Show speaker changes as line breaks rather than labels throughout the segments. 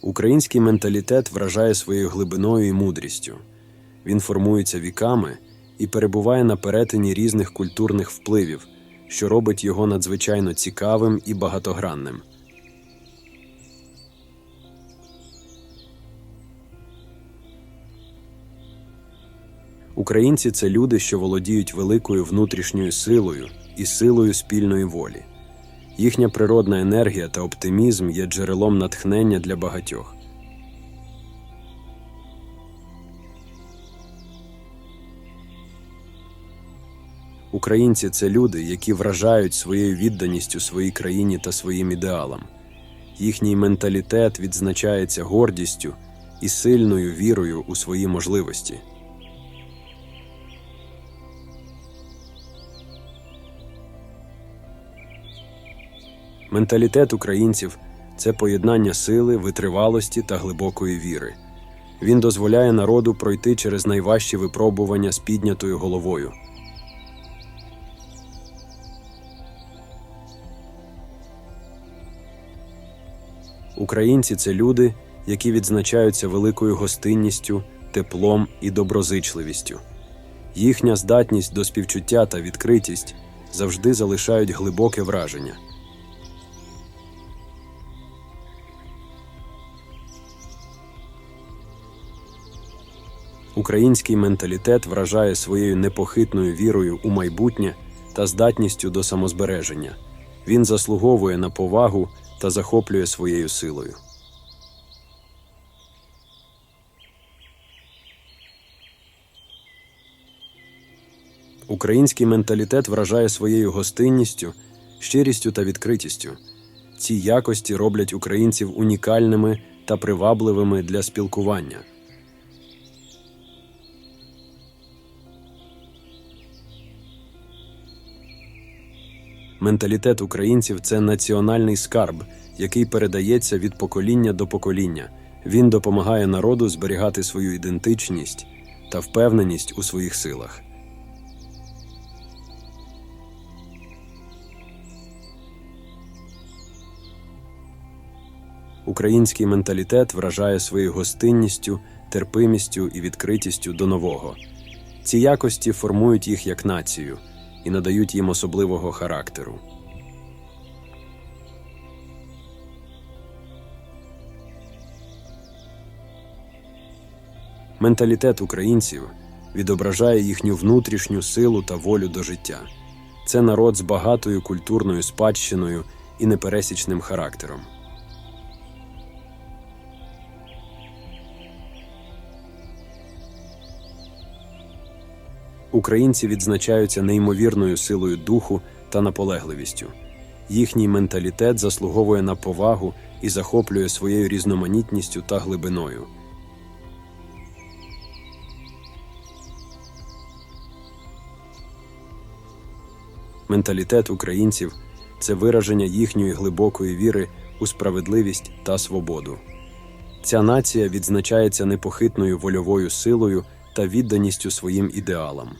Український менталітет вражає своєю глибиною і мудрістю. Він формується віками і перебуває на перетині різних культурних впливів, що робить його надзвичайно цікавим і багатогранним. Українці це люди, що володіють великою внутрішньою силою і силою спільної волі. Їхня природна енергія та оптимізм є джерелом натхнення для багатьох. Українці це люди, які вражають своєю відданістю своїй країні та своїм ідеалам. Їхній менталітет відзначається гордістю і сильною вірою у свої можливості. Менталітет українців це поєднання сили, витривалості та глибокої віри. Він дозволяє народу пройти через найважчі випробування з піднятою головою. Українці це люди, які відзначаються великою гостинністю, теплом і доброзичливістю. Їхня здатність до співчуття та відкритість завжди залишають глибоке враження. Український менталітет вражає своєю непохитною вірою у майбутнє та здатністю до самозбереження. Він заслуговує на повагу та захоплює своєю силою. Український менталітет вражає своєю гостинністю, щирістю та відкритістю. Ці якості роблять українців унікальними та привабливими для спілкування. Менталітет українців це національний скарб, який передається від покоління до покоління. Він допомагає народу зберігати свою ідентичність та впевненість у своїх силах. Український менталітет вражає своєю гостинністю, терпимістю і відкритістю до нового. Ці якості формують їх як націю і надають їм особливого характеру. Менталітет українців відображає їхню внутрішню силу та волю до життя. Це народ з багатою культурною спадщиною і непересічним характером. Українці відзначаються неймовірною силою духу та наполегливістю. Їхній менталітет заслуговує на повагу і захоплює своєю різноманітністю та глибиною. Менталітет українців це вираження їхньої глибокої віри у справедливість та свободу. Ця нація відзначається непохитною вольовою силою та відданістю своїм ідеалам.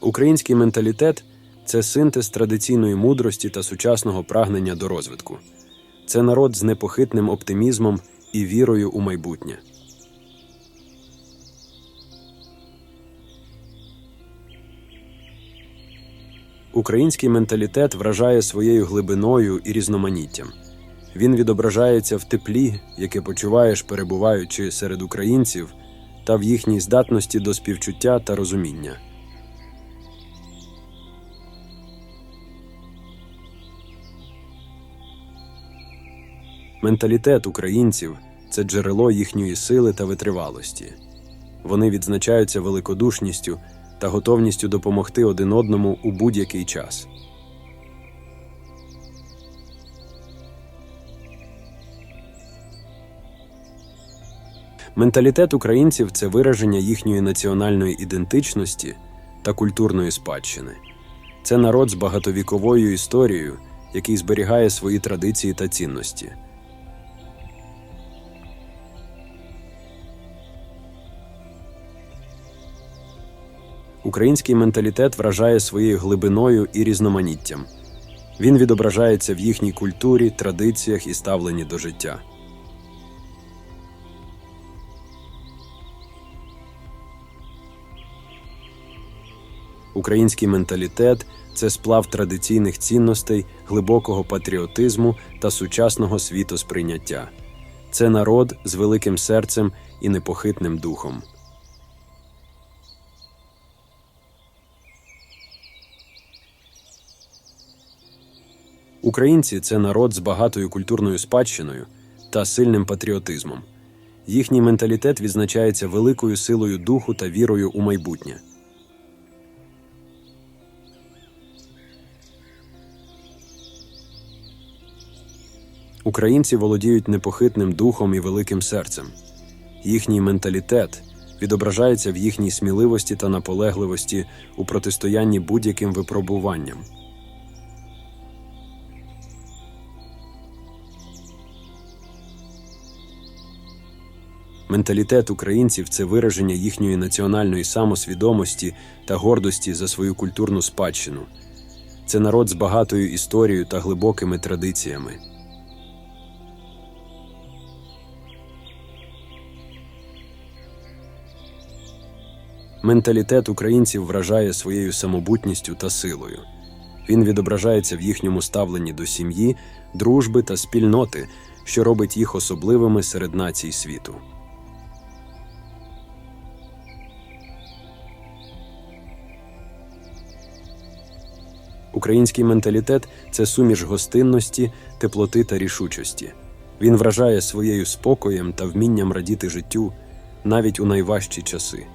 Український менталітет це синтез традиційної мудрості та сучасного прагнення до розвитку. Це народ з непохитним оптимізмом і вірою у майбутнє. Український менталітет вражає своєю глибиною і різноманіттям. Він відображається в теплі, яке почуваєш, перебуваючи серед українців, та в їхній здатності до співчуття та розуміння. Менталітет українців це джерело їхньої сили та витривалості. Вони відзначаються великодушністю та готовністю допомогти один одному у будь-який час. Менталітет українців це вираження їхньої національної ідентичності та культурної спадщини. Це народ з багатовіковою історією, який зберігає свої традиції та цінності. Український менталітет вражає своєю глибиною і різноманіттям. Він відображається в їхній культурі, традиціях і ставленні до життя. Український менталітет це сплав традиційних цінностей, глибокого патріотизму та сучасного світосприйняття. Це народ з великим серцем і непохитним духом. Українці це народ з багатою культурною спадщиною та сильним патріотизмом. Їхній менталітет відзначається великою силою духу та вірою у майбутнє. Українці володіють непохитним духом і великим серцем. Їхній менталітет відображається в їхній сміливості та наполегливості у протистоянні будь-яким випробуванням. Менталітет українців це вираження їхньої національної самосвідомості та гордості за свою культурну спадщину. Це народ з багатою історією та глибокими традиціями. Менталітет українців вражає своєю самобутністю та силою. Він відображається в їхньому ставленні до сім'ї, дружби та спільноти, що робить їх особливими серед націй світу. Український менталітет це суміш гостинності, теплоти та рішучості. Він вражає своєю спокоєм та вмінням радіти життю навіть у найважчі часи.